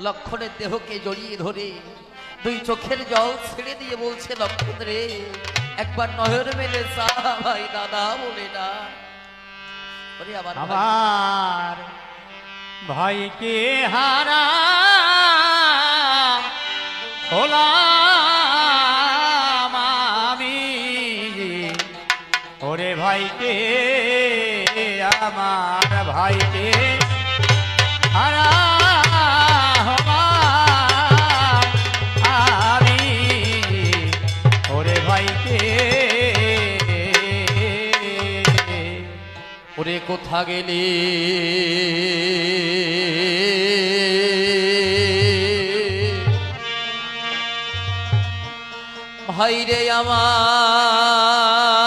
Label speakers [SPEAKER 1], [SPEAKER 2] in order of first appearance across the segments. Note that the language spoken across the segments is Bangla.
[SPEAKER 1] লক্ষণের দেহকে জড়িয়ে ধরে দুই চোখের জল ছেড়ে দিয়ে বলছে লক্ষণ রে একবার নয়ন মেলে ভাই, দাদা বলে না। আমার
[SPEAKER 2] ভাইকে হারা হলাম আমি ওরে ভাইকে, আমার ভাইকে
[SPEAKER 1] কোথা গেলি? ভাইরে আমার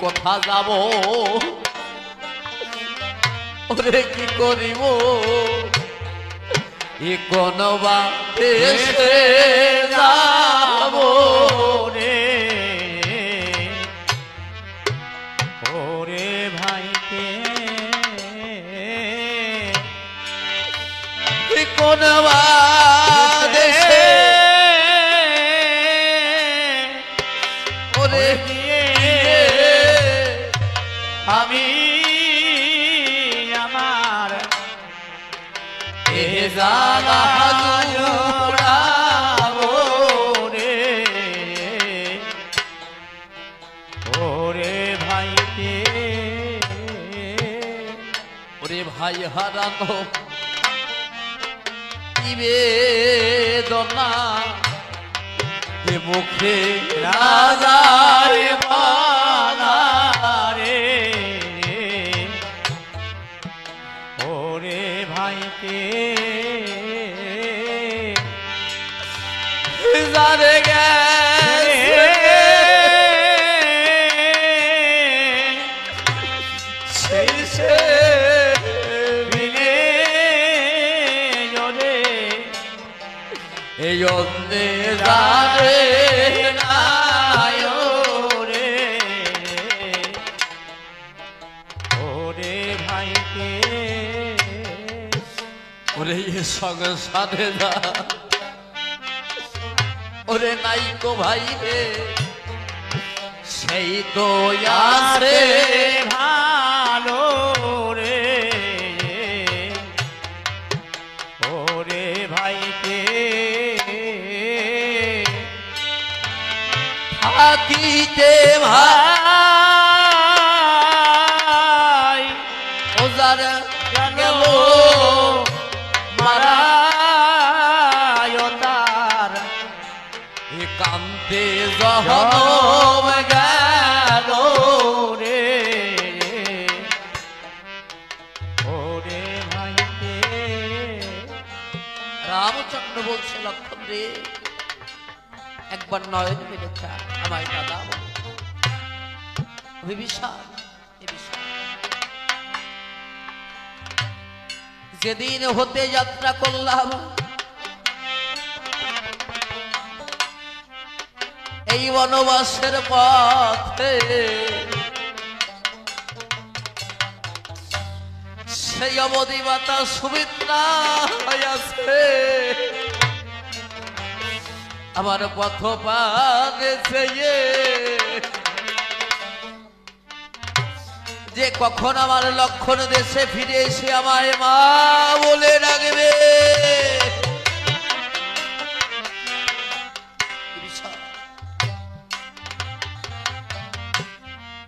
[SPEAKER 1] কোথা যাব? ওরে কি করিব? এ কোন বা দেশে যাব
[SPEAKER 2] রে? ওরে ভাইকে
[SPEAKER 1] এ হারানো বেদনা এ মুখে রাজার বানা
[SPEAKER 2] রে ওরে ভাইকে
[SPEAKER 1] সংসারে যা ওরে নাই কো ভাই রে সেই তো আসে
[SPEAKER 2] ভালো রে। ওরে ভাইকে
[SPEAKER 1] থাকিতে ভাই
[SPEAKER 2] ভাই
[SPEAKER 1] একবার নয়ন মেলে চা আমায় দাদা। যেদিন হতে যাত্রা করলাম, এই বনবাসের পথে সেই অবধি মাতা সুমিত্রা হইয়াছে আমার পথ পানেছে যে কখন আমার লক্ষণ দেশে ফিরে এসে আমায় মা বলে ডাকবে?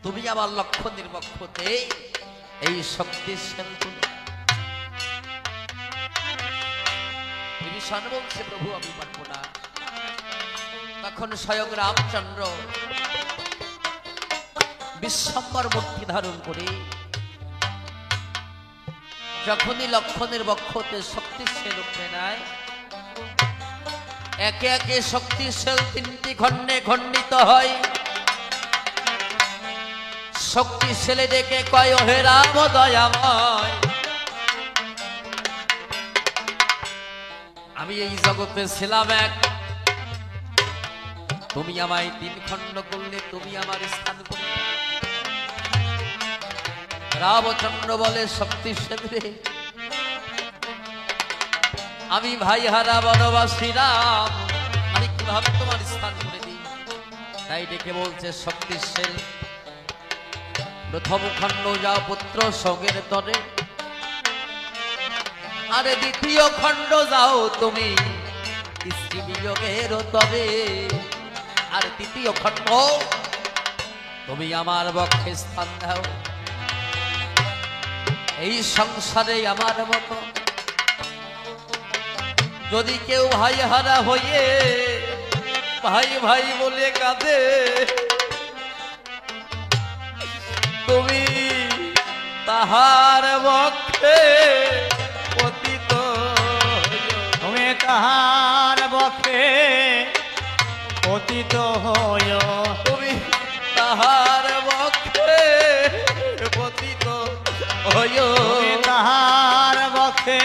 [SPEAKER 1] তুমি আমার লক্ষ্য নির্বক্ষতে এই শক্তি বলছে, প্রভু, আমি পারব তখন স্বয়ং রামচন্দ্র। বিশ্বম্বর মূর্তি ধারণ করে যখনই লক্ষণের বক্ষতে শক্তিশালী উপরে নেয়, একে একে শক্তিশাল তিনটি খণ্ডে খণ্ডিত হয়। শক্তিশালী ডেকে কয়, হে রাম, দয়াময়। আমি এই জগতে ছিলাম এক। তুমি আমায় তিন খণ্ড করলে তুমি আমার স্থান করলে। রামচন্দ্র বলে শক্তিশালী রে আমি ভাই হারা বনবাসী রাম, আমি কীভাবে তোমার স্থান করে দিই? তাই ডেকে বলছে শক্তিশালী প্রথম খণ্ড যা পুত্র সঙ্গের তরে। আরে দ্বিতীয় খণ্ড যাও তুমি স্ত্রী বিয়োগের তবে আর তৃতীয় খণ্ড তুমি আমার বক্ষে স্থান দাও এই সংসারে আমার মতো যদি কেউ ভাই হারা হয়ে ভাই ভাই বলে কাঁদে, তুমি তাহার পতিত হইও।
[SPEAKER 2] তুমি তাহার পতিত হয়।
[SPEAKER 1] তুমি তাহার বক্ষে পতিত
[SPEAKER 2] তুমি তাহার বক্ষে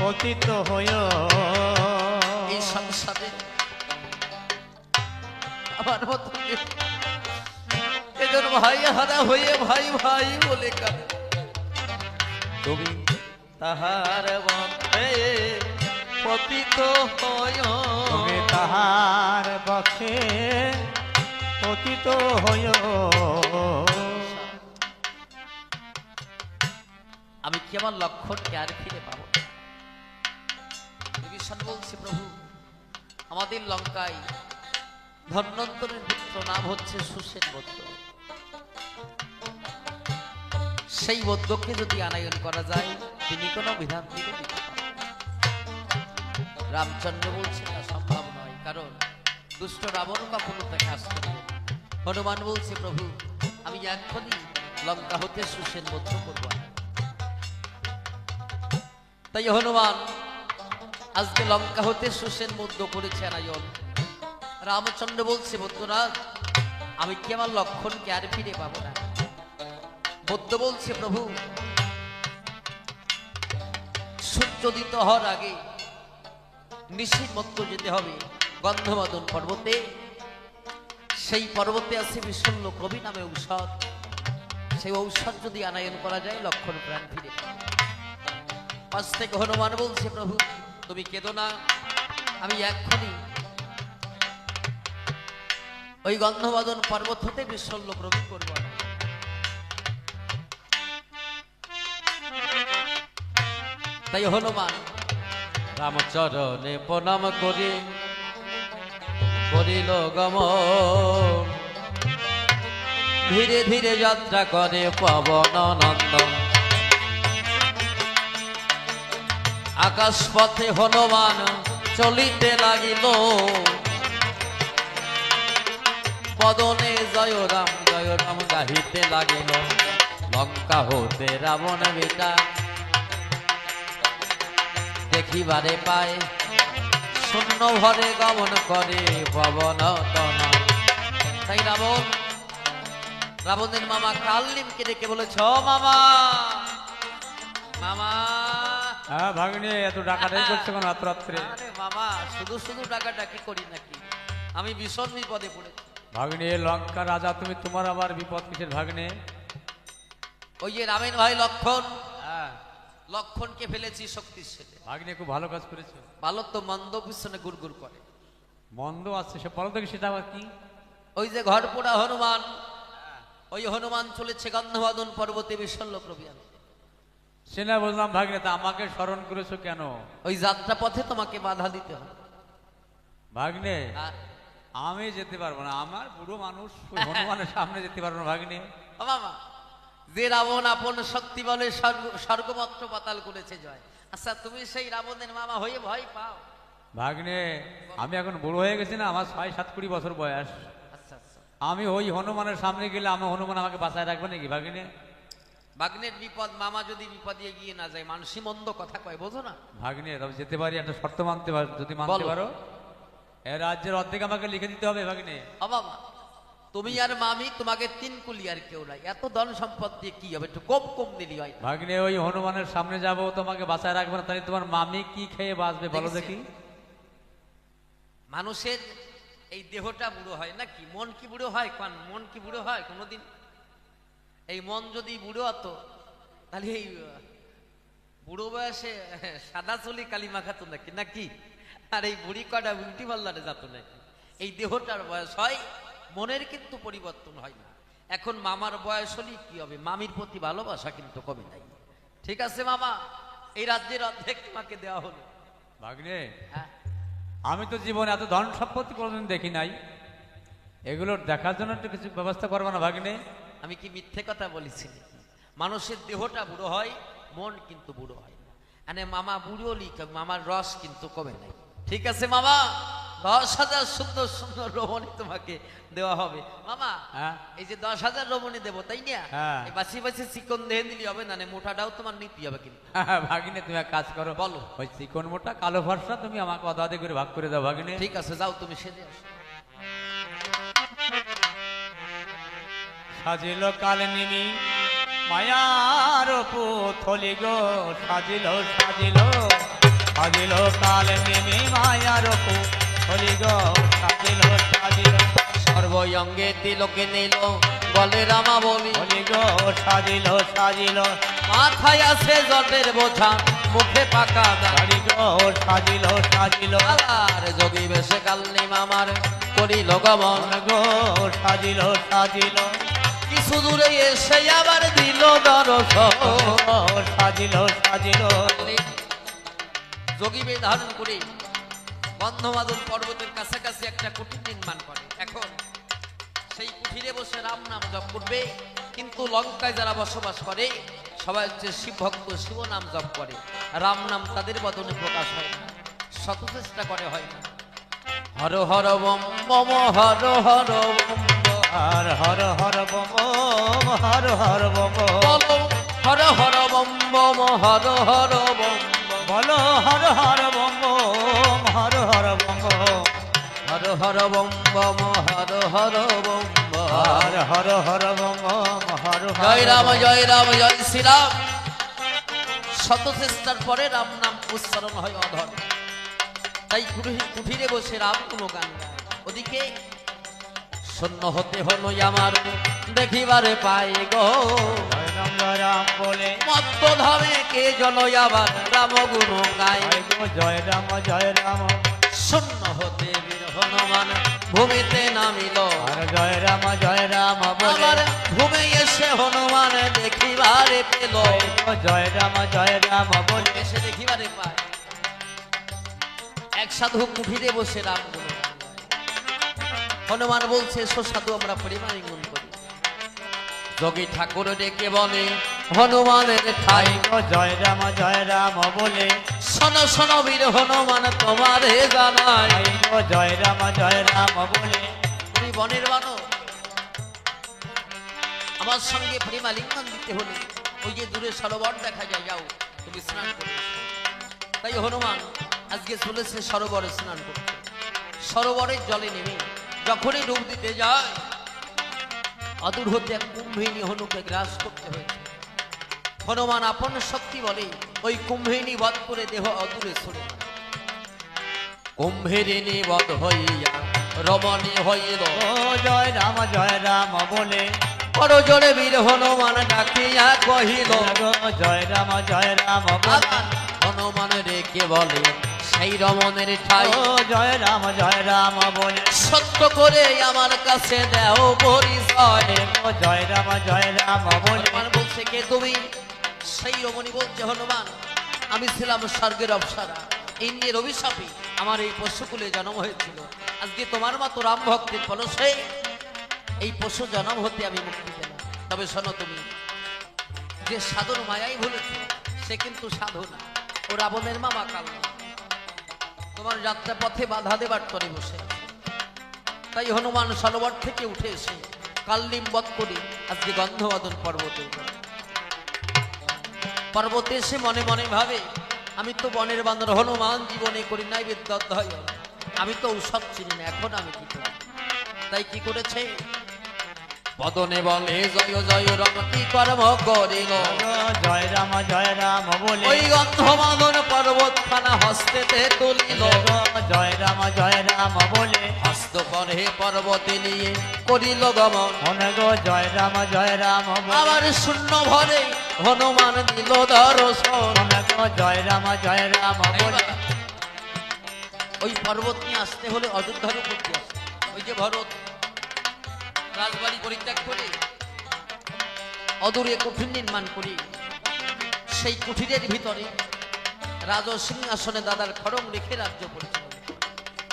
[SPEAKER 2] পতিত হয়।
[SPEAKER 1] এই সংসারে আমার মতো এজন ভাই হারা হয়ে ভাই ভাই বলে কাঁদে। তুমি তাহার বক্ষে পতিত হয়।
[SPEAKER 2] তাহার বক্ষে পতিত হয়।
[SPEAKER 1] আমি কি আমার লক্ষণকে আর ফিরে পাবো? বিভীষণ বলছে প্রভু আমাদের লঙ্কায় ধন্বন্তরের পুত্র নাম হচ্ছে সুসেন বৌদ্ধ। সেই বৌদ্ধকে যদি আনায়ন করা যায় তিনি কোনো বিধান পারেন রামচন্দ্র বলছে, না, সম্ভব নয়। কারণ দুষ্ট রাবণ কখনো তাকে আসতে না। হনুমান বলছে, প্রভু, আমি এখনই লঙ্কা হতে সুসেন বৌদ্ধ করব তাই হনুমান, আজকে লঙ্কা হতে সুসেন মুদ্র করেছে আনায়ন রামচন্দ্র বলছে বৌদ্ধরাজ আমি কি আমার লক্ষণকে আর ফিরে পাবো না? বৌদ্ধ বলছে, প্রভু, সূর্যোদিত হওয়ার আগে নিশির মধ্য যেতে হবে গন্ধমাদন পর্বতে। সেই পর্বতে আছে বিশল্য কবি নামে ঔষধ। সেই ঔষধ যদি আনায়ন করা যায়, লক্ষণ প্রাণ ফিরে পাশ থেকে হনুমান বলছে, প্রভু, তুমি কেঁদো না। আমি এক্ষুনি ওই গন্ধবাদন পর্বত হতে বিশ্বল্য প্রবীণ করব। তাই হনুমান রামচরণে প্রণাম করি। করিল গম। ধীরে ধীরে যাত্রা করে পবন নন্দন আকাশ পথে হনুমান চলিতে লাগিল। পদনে জয় রাম জয় রাম গাহিতে লাগিল। লঙ্কা হতে রাবণ বেটা। দেখিবারে পায়। শূন্য ভরে গমন করে পবন তাই রাবণ রাবণের মামা কাল্লিমকে ডেকে বলেছ মামা মামা
[SPEAKER 2] হ্যাঁ ভাগ্নে এত ডাকাটাই করছে কোন রাত রাত্রে?
[SPEAKER 1] মামা শুধু শুধু ডাকাডাকি করি নাকি? আমি ভীষণ বিপদে পড়েছি।
[SPEAKER 2] ভাগ্নে লঙ্কা রাজা তুমি তোমার আবার বিপদ কিসের ভাগ্নে?
[SPEAKER 1] ওই যে রামেন ভাই লক্ষণ লক্ষণকে ফেলেছি শক্তির শক্তিশালী।
[SPEAKER 2] ভাগ্নে খুব ভালো কাজ করেছে।
[SPEAKER 1] ভালো তো মন্দ পিছনে গুড়গুড় করে।
[SPEAKER 2] মন্দ আছে সে বলো দেখি সেটা আবার কি?
[SPEAKER 1] ওই যে ঘর পোড়া হনুমান ওই হনুমান চলেছে গন্ধবাদন পর্বতে বিশল্য প্রবি আনতে।
[SPEAKER 2] সে না বললাম ভাগ্নে তা আমাকে স্মরণ করেছ কেন?
[SPEAKER 1] ওই যাত্রা পথে তোমাকে বাধা দিতে হবে।
[SPEAKER 2] ভাগ্নে
[SPEAKER 1] আর
[SPEAKER 2] আমি যেতে পারব না আমার বুড়ো মানুষ হনুমানের সামনে যেতে পারব না ভাগ্নে।
[SPEAKER 1] মামা যে রাবণ আপন শক্তি বলে স্বর্গ- স্বর্গমাত্র পাতাল করেছে জয়। আচ্ছা তুমি সেই রাবণের মামা হয়ে ভয় পাও?
[SPEAKER 2] ভাগ্নে আমি এখন বুড়ো হয়ে গেছি না আমার ছয় সাত কুড়ি বছর বয়স।
[SPEAKER 1] আচ্ছা আচ্ছা।
[SPEAKER 2] আমি ওই হনুমানের সামনে গেলে আমি হনুমান আমাকে বাঁচায় রাখবে নাকি ভাগ্নে?
[SPEAKER 1] ভাগ্নের বিপদ মামা যদি বিপদে গিয়ে না যায় মানুষই মন্দ কথা কয় বোঝো না?
[SPEAKER 2] ভাগ্নে তবে যেতে পারি একটা শর্ত মানতে পারো যদি মানতে পারো। এ রাজ্যের অর্ধেক আমাকে লিখে দিতে হবে ভাগ্নে।
[SPEAKER 1] ও বাবা। তুমি আর মামি তোমাকে তিন কুলি আর কেউ নাই। এত ধন সম্পদ দিয়ে কি হবে? একটু কম কম দিলি হয়
[SPEAKER 2] ভাগ্নে ওই হনুমানের সামনে যাব তোমাকে বাঁচায় রাখবে না তাহলে তোমার মামি কি খেয়ে বাঁচবে বলো দেখি।
[SPEAKER 1] মানুষের এই দেহটা বুড়ো হয় নাকি? মন কি বুড়ো হয়? কান মন কি বুড়ো হয় কোনোদিন? এই মন যদি বুড়ো হতো তাহলে এই বুড়ো বয়সে সাদা চলি কালি মাখাতো নাকি? নাকি? আর এই বুড়ি কটা উল্টি পাল্লারে যেত নাকি? এই দেহটার বয়স হয় মনের কিন্তু পরিবর্তন হয় না। এখন মামার বয়স হলেই কি হবে? মামির প্রতি ভালোবাসা কিন্তু কমে নাই। ঠিক আছে মামা? এই রাজ্যের অর্ধেক তোমাকে দেওয়া হলো।
[SPEAKER 2] ভাগ্নে
[SPEAKER 1] হ্যাঁ?
[SPEAKER 2] আমি তো জীবনে এত ধন সম্পত্তি কোনোদিন দেখি নাই। এগুলোর দেখার জন্য একটু কিছু ব্যবস্থা করব না ভাগ্নে?
[SPEAKER 1] আমি কি মিথ্যে কথা বলেছি? মানুষের দেহটা বুড়ো হয় মন কিন্তু বুড়ো হয় না। মানে মামা বুড়ো লিখ মামার রস কিন্তু কমে নাই। ঠিক আছে মামা? দশ হাজার সুন্দর সুন্দর রমণী তোমাকে দেওয়া হবে। মামা
[SPEAKER 2] হ্যাঁ?
[SPEAKER 1] এই যে দশ হাজার রমণী দেবো তাই না?
[SPEAKER 2] হ্যাঁ।
[SPEAKER 1] বাসি বাসি চিকন দেহে দিলি হবে না নে, মোটাটাও তোমার নিতে হবে কিন্তু।
[SPEAKER 2] ভাগিনে তুমি এক কাজ করো।
[SPEAKER 1] বলো।
[SPEAKER 2] ওই চিকন মোটা কালো ফর্সা তুমি আমাকে অদা আধি করে ভাগ করে দাও ভাগিনে।
[SPEAKER 1] ঠিক আছে যাও তুমি সেজে আসো।
[SPEAKER 2] সাজিল কালনিনি মায়ার পুথলি গো সাজিল সাজিল। সাজিল কালনিনি মায়ার পুথলি
[SPEAKER 1] সর্বঙ্গে তিলকে নিল বলে রামা বলি।
[SPEAKER 2] গো সাজিল সাজিল।
[SPEAKER 1] মাথায় আছে জটের বোঝা মুখে পাকা দাঁড়
[SPEAKER 2] গো সাজিল সাজিল।
[SPEAKER 1] আর যোগী বেশে কালনি মামার করিল গমন।
[SPEAKER 2] গো সাজিল সাজিল।
[SPEAKER 1] কিছু দূরে এসে আবার দিল দর্শন।
[SPEAKER 2] সাজিল সাজিল।
[SPEAKER 1] যোগী বে ধারণ করে। বন্ধমাদন পর্বতের কাছাকাছি একটা কুটির নির্মাণ করে এখন সেই কুঠিরে বসে রাম নাম জপ করবে, কিন্তু লঙ্কায় যারা বসবাস করে, সবাই হচ্ছে শিব ভক্ত, শিব নাম জপ করে রাম নাম তাদের বদনে প্রকাশ হয় না শত চেষ্টা করে হয় না হর হর বম বম, হর হর বম বম।
[SPEAKER 2] হর হর বম হর হর বম
[SPEAKER 1] হর হর বম বম, হর হর বম।
[SPEAKER 2] বলো, হর হর বম হর হর বম
[SPEAKER 1] বম হর হর বম বম।
[SPEAKER 2] হর হর হর বম হর
[SPEAKER 1] জয় রাম জয় রাম জয় শ্রীরাম। শত চেষ্টার পরে রাম নাম উচ্চারণ হয় অধর। তাই কুঠি- কুঠিরে বসে রাম কোনো গান ওদিকে শূন্য হতে হলো আমার দেখিবারে পাই গো।
[SPEAKER 2] রাম রাম বলে।
[SPEAKER 1] মত্ত ধামে কে জন আবার রাম গুণ গায়।
[SPEAKER 2] জয় জয় রাম জয় রাম।
[SPEAKER 1] শূন্য হতে হনুমান ভূমিতে নামিল।
[SPEAKER 2] আর জয় রাম জয় রাম
[SPEAKER 1] আবার ঘুমে এসে হনুমান দেখিবারে পেল।
[SPEAKER 2] জয় রাম জয় রাম বলে।
[SPEAKER 1] এসে দেখিবারে পায়। এক সাধু কুঠিরে বসে রাম হনুমান বলছে সো সাধু আমরা পরিমাণ গুণ করি। যোগী ঠাকুর ডেকে বলে হনুমানের ঠাই
[SPEAKER 2] জয় রাম জয় রাম বলে।
[SPEAKER 1] শোন শোন বীর হনুমান তোমারে জানাই।
[SPEAKER 2] জয় গো জয় রাম জয় রাম বলে।
[SPEAKER 1] তুমি বনের বানো আমার সঙ্গে প্রেমা লিঙ্গন দিতে হলে ওই যে দূরে সরোবর দেখা যায় যাও তুমি স্নান করে। তাই হনুমান আজকে চলেছে সরোবরে স্নান করতে। সরোবরের জলে নেমে যখনই ডুব দিতে যায় অদূর হতে এক কুম্ভিনী হনুকে গ্রাস করতে হয়েছে। হনুমান আপন শক্তি বলে ওই কুম্ভিনী বধ করে দেহ অদূরে সরে। যায়। কুম্ভিনী বধ হইয়া রমণী হইল।
[SPEAKER 2] জয় রাম জয় রাম বলে।
[SPEAKER 1] বড় জোরে বীর হনুমান ডাকিয়া কহিল
[SPEAKER 2] জয় রাম জয় রাম
[SPEAKER 1] হনুমান রেখে বলে সেই রমণের ঠাই
[SPEAKER 2] জয় রাম জয় রাম বলে।
[SPEAKER 1] সত্য করে আমার কাছে দেও পরিচয়।
[SPEAKER 2] জয় রাম জয় রাম বলে।
[SPEAKER 1] বলছে কে তুমি? সেই রমণী বলছে, হনুমান, আমি ছিলাম স্বর্গের অপসারা। ইন্দ্রের অভিশাপে আমার এই পশুকুলে জন্ম হয়েছিল। আজকে তোমার মতো রাম ভক্তের ফলসে এই পশু জনম হতে আমি মুক্তি পেলাম। তবে শোনো তুমি, যে সাধুর মায়াই ভুলেছে, সে কিন্তু সাধু না। ও রাবণের মামা কাল। তোমার যাত্রা পথে বাধা দেবার তরে বসে তাই হনুমান সরোবর থেকে উঠে এসে কাল্লিম বধ করে আজকে গন্ধবাদন পর্বতে। পর্বতে এসে মনে মনে ভাবে আমি তো বনের বান্দর হনুমান জীবনে করি নাই বিদ্যাধ্যায় আমি তো ঔষধ চিনি না এখন আমি কি করি তাই কি করেছে? বদনে বলে জয় জয় রম কি কর্ম করিল?
[SPEAKER 2] জয় রাম জয় রাম বলে।
[SPEAKER 1] ওই গন্ধমাদন পর্বত খানা হস্তেতে তুলিল।
[SPEAKER 2] জয় রাম জয় রাম বলে।
[SPEAKER 1] হস্ত করে পর্বতে নিয়ে করিল গমন।
[SPEAKER 2] মনে জয় রাম জয় রাম
[SPEAKER 1] আবার শূন্য ভরে হনুমান দিল দর্শন
[SPEAKER 2] জয় রাম জয় রাম
[SPEAKER 1] ওই পর্বত নিয়ে আসতে হলে অযোধ্যার উপর ওই যে ভরত, রাজবাড়ি পরিত্যাগ করে, অদূরে কুঠির নির্মাণ করি। সেই কুঠিরের ভিতরে রাজ সিংহাসনে দাদার খড়ম রেখে রাজ্য পরিচালনা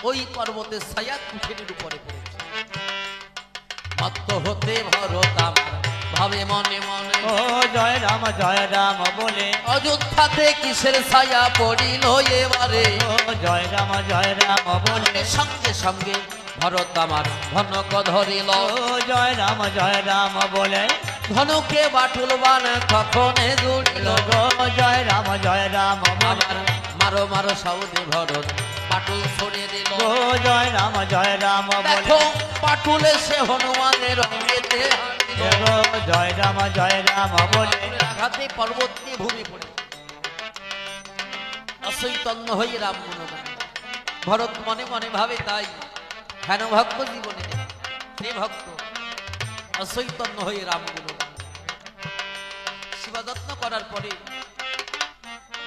[SPEAKER 1] ওই পর্বতের ছায়া কুঠিরের উপরে পড়েছে। মত্ত হতে ভরত আমার ভাবে মনে মনে।
[SPEAKER 2] ও জয় রাম জয় রাম বলে।
[SPEAKER 1] অযোধ্যাতে কিসের ছায়া পড়িল এবারে?
[SPEAKER 2] ও জয় রাম জয় রাম বলে।
[SPEAKER 1] সঙ্গে সঙ্গে ভরত আমার ধনক ধরিল।
[SPEAKER 2] জয় রাম জয় রাম বলে।
[SPEAKER 1] ধনুকে বাটুল বান কখনে জুড়িল।
[SPEAKER 2] জয় রাম জয় রাম
[SPEAKER 1] আমার মারো মারো সাউদে ভরত পাটুল ছড়িয়ে দিল।
[SPEAKER 2] জয় রাম জয় রাম বলে।
[SPEAKER 1] পাটুলে সে হনুমানের রঙেতে
[SPEAKER 2] জয় রাম জয় রাম বলে
[SPEAKER 1] আঘাতে পর্বত ভূমি পড়ে। অচৈতন্য হয়ে রাম ভরত মনে মনে ভাবে তাই, হেন ভক্ত জীবনে। যে ভক্ত অচৈতন্য হয়ে রাম গুণগান শিবাযত্ন করার পরে,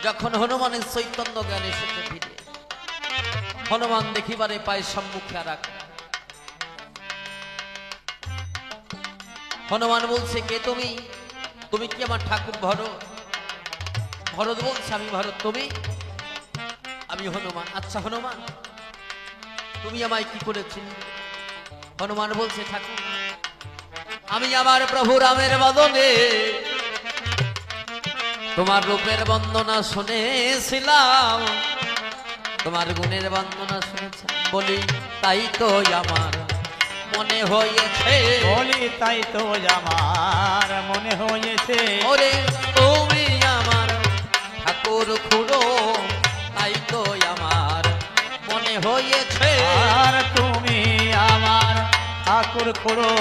[SPEAKER 1] যখন হনুমানের চৈতন্য জ্ঞান এসেছে ভিড়ে, হনুমান দেখিবারে পায় সম্মুখে আর হনুমান বলছে, কে তুমি? তুমি কি আমার ঠাকুর ভরত? ভরত বলছে, আমি ভরত, তুমি? আমি হনুমান। আচ্ছা হনুমান, তুমি আমায় কি করেছিলে? হনুমান বলছে, ঠাকুর, আমি আমার প্রভু রামের বদনে তোমার রূপের বন্দনা শুনেছিলাম। তোমার গুণের বন্দনা শুনেছি বলি, তাই তো আমার মনে হয়েছে।
[SPEAKER 2] বলি তাই তো আমার মনে হয়েছে।
[SPEAKER 1] ওরে তুমি আমার ঠাকুর খুড়ো তাই তো আমার মনে হয়েছে।
[SPEAKER 2] আর তুমি আমার ঠাকুর খুড়ো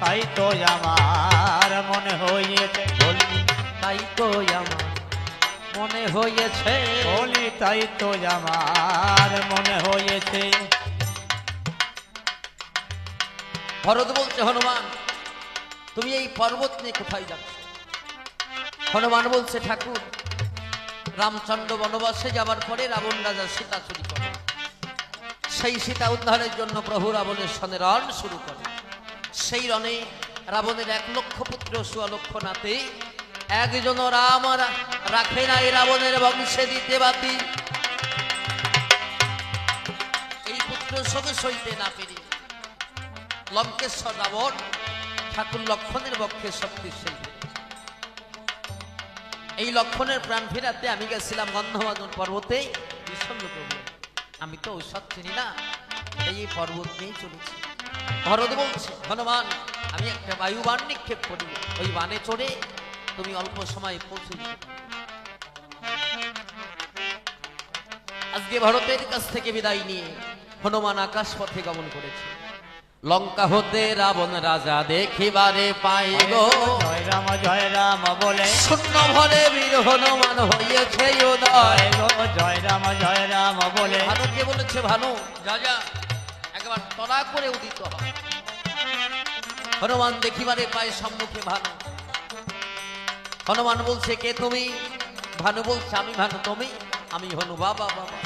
[SPEAKER 2] তাই তো আমার মনে হয়েছে। বলি
[SPEAKER 1] তাই তো আমার মনে হয়েছে।
[SPEAKER 2] বলি তাই তো আমার মনে হয়েছে।
[SPEAKER 1] ভরত বলছে, হনুমান, তুমি এই পর্বত নিয়ে কোথায় যাচ্ছ? হনুমান বলছে, ঠাকুর, রামচন্দ্র বনবাসে যাবার পরে রাবণ রাজা সীতা চুরি করে। সেই সীতা উদ্ধারের জন্য প্রভু রাবণের সঙ্গে রণ শুরু করে। সেই রণে রাবণের এক লক্ষ পুত্র, সোয়া লক্ষ নাতে। একজন রাম রাখে নাই রাবণের বংশে দিতে বাতি এই পুত্র সঙ্গে সইতে না পেরে লঙ্কেশ্বর রাবণ ঠাকুর লক্ষণের পক্ষে শক্তিশালী। এই লক্ষণের প্রাণ ফেরাতে আমি গেছিলাম গন্ধমাদন পর্বতে আমি তো ঔষধ চিনি না এই পর্বত নিয়েই চলেছি। ভরত বলছে, হনুমান, আমি একটা বায়ু বান নিক্ষেপ করি। ওই বানে চড়ে তুমি অল্প সময় পৌঁছে আজকে ভারতের কাছ থেকে বিদায় নিয়ে হনুমান আকাশ পথে গমন করেছে। লঙ্কা হতে রাবণ রাজা দেখিবারে পাই গো।
[SPEAKER 2] জয় রাম জয় রাম বলে।
[SPEAKER 1] শূন্য ভরে বীর হনুমান হইয়াছে উদয়।
[SPEAKER 2] গো জয় রাম জয় রাম বলে।
[SPEAKER 1] ভানুকে বলেছে ভানু? যা যা। একবার তড়া করে উদিত হয় হনুমান দেখিবারে পায় সম্মুখে ভানু। হনুমান বলছে কে তুমি? ভানু বলছে আমি ভানু তুমি? আমি হনু বাবা বাবা।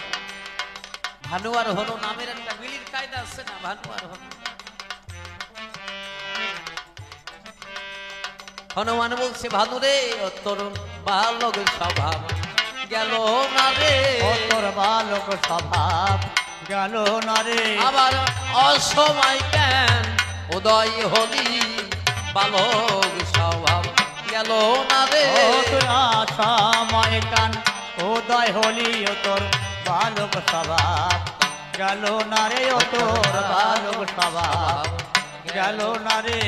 [SPEAKER 1] ভানু আর হনু নামের একটা মিলির কায়দা আছে না? ভানু আর হনু। হনুমান বলছে ভানু রে ও তোর বালক স্বভাব গেল না রে?
[SPEAKER 2] তোর বালক স্বভাব
[SPEAKER 3] গেল না রে?
[SPEAKER 1] আবার অসময় কেন উদয় হলি? বালক স্বভাব গেল না রে?
[SPEAKER 3] আসামায় কান উদয় হলি? ও তোর বালক স্বভাব গেল না রে? তোর বালক স্বভাব গেল না রে?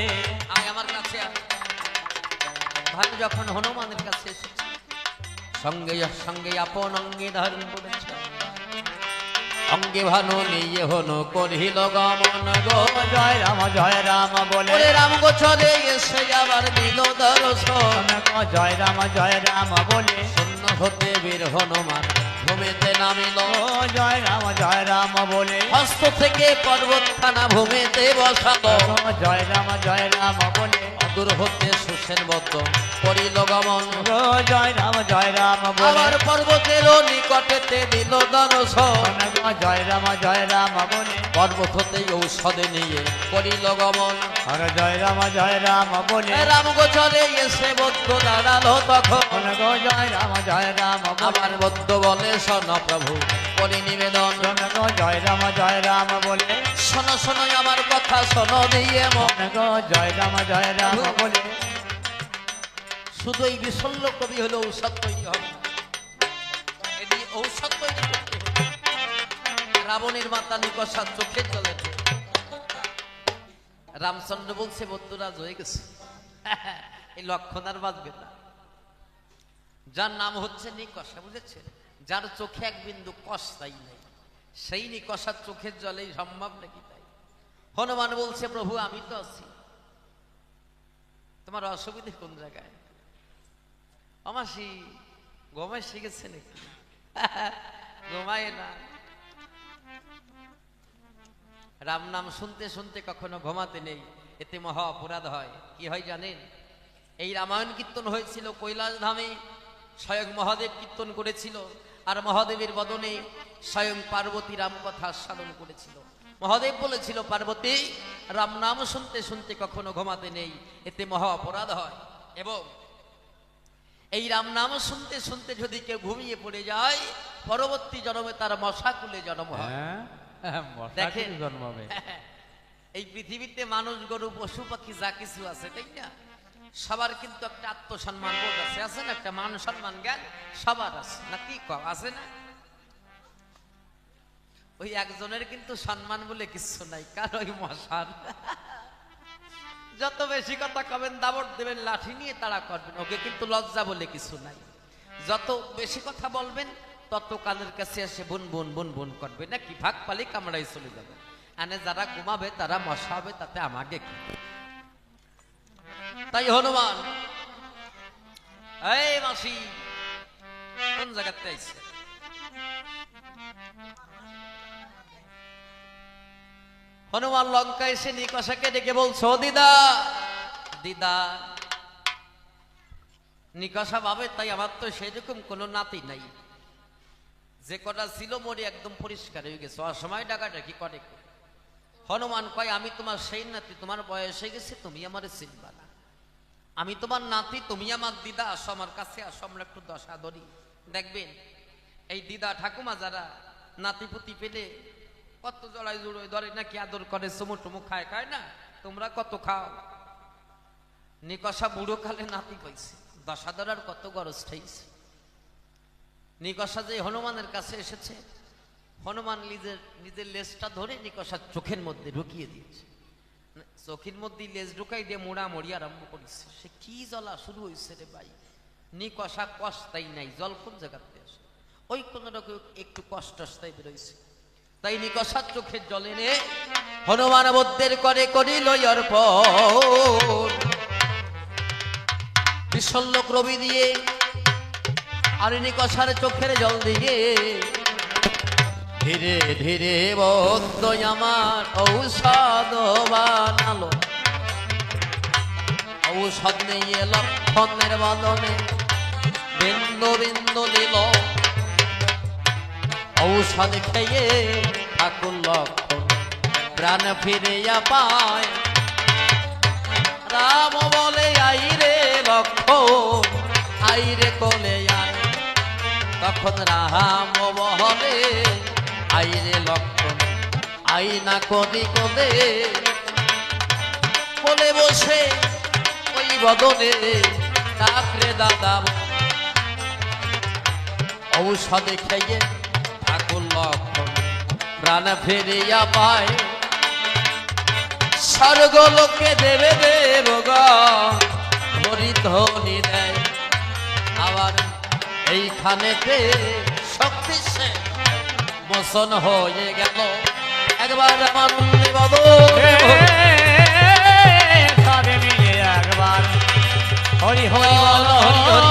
[SPEAKER 1] ভানু যখন হনুমানের কাছে এসেছে সঙ্গে সঙ্গে আপন অঙ্গে ধারণ করেছে। অঙ্গে ভানু নিয়ে হনু করিল গমন গো
[SPEAKER 3] জয় রাম জয় রাম বলে।
[SPEAKER 1] রাম গোছরে এসে আবার দিল দর্শন।
[SPEAKER 3] জয় রাম জয় রাম বলে।
[SPEAKER 1] শূন্য হতে বীর হনুমান ভূমিতে নামিল।
[SPEAKER 3] জয় রাম জয় রাম বলে।
[SPEAKER 1] হস্ত থেকে পর্বত খানা ভূমিতে বসালো।
[SPEAKER 3] জয় রাম জয় রাম বলে।
[SPEAKER 1] অদূর হতে সুসেন বদ্ধ। করিল গমন।
[SPEAKER 3] জয় রাম জয় রাম
[SPEAKER 1] আবার পর্বতের নিকটেতে দিল দর্শন
[SPEAKER 3] জয় রাম জয় রাম বলে।
[SPEAKER 1] পর্বত হতে ঔষধে নিয়ে করিল গমন।
[SPEAKER 3] আর জয় রাম জয় রাম বলে।
[SPEAKER 1] রাম গোচরে এসে বদ্ধ দাঁড়াল তখন।
[SPEAKER 3] জয় রাম জয় রাম
[SPEAKER 1] আমার বদ্ধ বলে শোন প্রভু করি নিবেদন।
[SPEAKER 3] জয় রাম জয় রাম বলে।
[SPEAKER 1] শোনো শোনো, আমার কথা শোনো দিয়ে মন
[SPEAKER 3] অনেক জয় রাম জয় রাম, বলে।
[SPEAKER 1] শুধু এই বিশল্য কবি হলে ঔষধ তৈরি হবে। এটি ঔষধ তৈরি রাবণের মাতা নিকষার চোখের জলে রামচন্দ্র বলছে, বন্ধুরাজ, হয়ে গেছে। এই লক্ষণ আর বাঁচবে না। যার নাম হচ্ছে নিকষা, বুঝেছেন? যার চোখে এক বিন্দু কষ তাই নেই। সেই নিকষার চোখের জলেই সম্ভব নাকি তাই? হনুমান বলছে, প্রভু, আমি তো আছি। তোমার অসুবিধে কোন জায়গায়? আমাসি ঘুমায় শিখেছে নাকি? ঘুমায় না। রাম নাম শুনতে শুনতে কখনো ঘুমাতে নেই। এতে মহা অপরাধ হয়। কি হয় জানেন? এই রামায়ণ কীর্তন হয়েছিল কৈলাস ধামে স্বয়ং মহাদেব কীর্তন করেছিল। আর মহাদেবের বদনে স্বয়ং পার্বতী রাম কথা সাধন করেছিল। মহাদেব বলেছিল পার্বতী রাম নাম শুনতে শুনতে কখনো ঘুমাতে নেই এতে মহা অপরাধ হয়। এবং এই রাম নাম শুনতে শুনতে যদি কেউ ঘুমিয়ে পড়ে যায় পরবর্তী জন্মে তার মশাকুলে জন্ম হয়।
[SPEAKER 2] হ্যাঁ?
[SPEAKER 1] দেখেন।
[SPEAKER 2] কিছু জন্মাবে
[SPEAKER 1] এই পৃথিবীতে মানুষ গরু পশু পাখি যা কিছু আছে তাই না? সবার কিন্তু একটা আত্মসম্মান বোধ আছে। আছে না একটা মান সম্মান, জ্ঞান? সবার আছে। না, কি কম? আছে না? ওই একজনের কিন্তু সম্মান বলে কিছু নাই কার ওই মশার যত বেশি কথা কবেন, দাবট দেবেন, লাঠি নিয়ে তাড়া করবেন, ওকে কিন্তু লজ্জা বলে কিছু নাই। যত বেশি কথা বলবেন, তত কালের কাছে এসে বুন বুন বুন বুন করবে। নাকি ভাগ পালি কামড়াই চলে যাবে। আনে যারা ঘুমাবে, তারা মশা হবে তাতে আমাকে কি? তাই হনুমান, এই মাসি, কোন জায়গাতে আইছে? হনুমান লঙ্কা এসে নিকষাকে ডেকে বলছো দিদা দিদা, নিকষা ভাবে তাই আমার তো সেরকম কোনো নাতি নাই। যে কটা ছিল মরি একদম পরিষ্কার হয়ে গেছে। অসময় ডাকাটা কি করে হনুমান কয়, আমি তোমার সেই নাতি, তোমার বয়স হয়ে গেছে, তুমি আমার চিনবা আমি তোমার নাতি, তুমি আমার দিদা, আসো আমার কাছে, আসো, আমরা একটু দশা ধরি। দেখবেন, এই দিদা ঠাকুমা যারা নাতিপুতি পেলে কত জড়াই জুড়োই ধরে, নাকি আদর করে, চুমু টুমু খায় খায় না? তোমরা কত খাও? নিকষা বুড়ো কালে নাতি পাইছে দশা ধরার কত গরজ ঠাইছে। নিকষা যে হনুমানের কাছে এসেছে, হনুমান নিজের নিজের লেজটা ধরে নিকষার চোখের মধ্যে ঢুকিয়ে দিয়েছে। চোখের মধ্যে লেজ ঢুকাই দিয়ে মোড়া মরি আরম্ভ করেছে। সে কি জ্বলা শুরু হয়েছে রে ভাই? নিকষা কষ্টাই নাই, জল কোন জায়গাতে আসে? ওই কোন রকম একটু কষ্ট আস্তাই বেরোইছে। তাই নিকষার চোখের জলে নে হনুমান বদ্ধের করে করিল অর্পণ। বিশল্যক রবি দিয়ে আর নিকষার চোখের জল দিয়ে ধীরে ধীরে বদ্ধ আমার ঔষধ বানালো। ঔষধ নিয়ে লক্ষণের বদনে বিন্দু বিন্দু দিল। ঔষধ খেয়ে ঠাকুর লক্ষণ প্রাণ ফিরিয়া পায়। রাম বলে, আই রে লক্ষণ, আই রে কোলে আয়। তখন রাম বলে আই রে লক্ষণ আইনা কদি কদে বলে বসে ওই বদনে, ডাকরে দাদা। ঔষধে খেয়ে ঠাকুর লক্ষণ, প্রাণ ফেরিয়া পায়। স্বর্গ লোকে দেবে দেবগণ হরিধ্বনি দেয়। আবার এইখানেতে দর্শন হয়ে গেল। একবার আমার সবে একবার। হরি হরি হরি হরি।